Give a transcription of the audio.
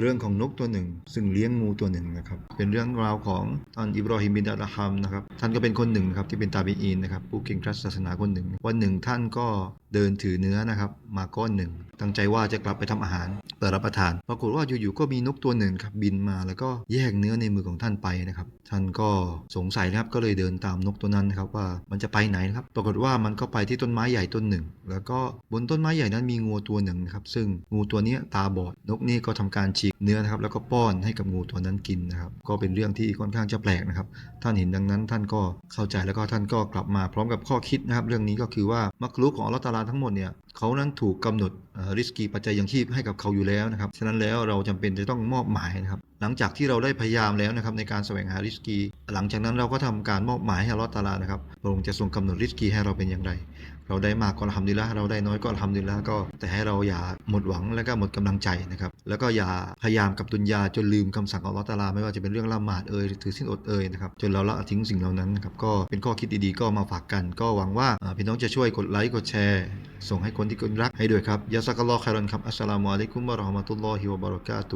เรื่องของนกตัวหนึ่ง ซึ่งเลี้ยงงูตัวหนึ่งนะครับ เป็นเรื่องราวของท่านอิบรอฮิมบินอัลฮัมนะครับ ท่านก็เป็นคนหนึ่งนะครับที่เป็นตาบีอีนนะครับผู้เก่งทรัสศาสนาคนหนึ่ง วันหนึ่งท่านก็เดินถือเนื้อนะครับ มาก้อนหนึ่ง ตั้งใจว่าจะกลับไปทำอาหารเปิดรับประทาน ปรากฏว่าอยู่ๆก็มีนกตัวหนึ่งครับบินมาแล้วก็แยกเนื้อในมือของท่านไปนะครับ ท่านก็สงสัยนะครับก็เลยเดินตามนกตัวนั้นนะครับว่ามันจะไปไหนนะครับ ปรากฏว่ามันก็ไปที่ต้นไม้ใหญ่ต้นหนึ่ง แล้วก็บนต้นไม้ใหญ่นั้นมีงูตัวหนึ่งนะครับซึ่งงูตัวนี้ตาบอดนกนี่ก็ทำการฉีกเนื้อนะครับแล้วก็ป้อนให้กับงูตัวนั้นกินนะครับ ก็เป็นเรื่องที่ค่อนข้างจะแปลกนะครับ ท่านเห็นดังนั้นท่านก็เข้าใจแล้วก็ท่านก็กลับมาพร้อมกับข้อคิดนะครับ เรื่องนี้ก็คือว่ามักลุกของอัลลอฮ์ตาลาทั้งหมดเนี่ยเขานั้นถูกกำหนดริสกีปัจจัยยังชีพให้กับเขาอยู่แล้วนะครับ ฉะนั้นแล้วเราจำเป็นจะต้องมอบหมายนะครับหลังจากที่เราได้พยายามแล้วนะครับในการแสวงหาริสกี หลังจากนั้นเราก็ทำการมอบหมายให้อัลลอฮ์ตาลานะครับพระองค์จะทรงกำหนดริสกีให้เราเป็นอย่างไร เราได้มากก็อัลฮัมดุลิลละเราได้น้อยก็อัลฮัมดุลิลละก็ แต่ให้เราอย่าหมดหวังและก็หมดกำลังใจนะครับ แล้วก็อย่าพยายามกับดุนยาจนลืมคำสั่งของอัลลอฮ์ตาลา ไม่ว่าจะเป็นเรื่องละหมาดเอ่ยหรือถือศีลอดเอ่ยนะครับจนเราละทิ้งสิ่งเหล่านั้นนะครับก็เป็นข้อคิดดีๆก็มาฝากกัน ก็หวังว่าพี่น้องจะช่วยกดไลค์กดแชร์ส่งให้คนที่คุณรักให้ด้วยครับยาซักลอคอยรันครับอัสสลามุอะลัยกุมวะเราะห์มะตุลลอฮิวะบะเราะกาตุ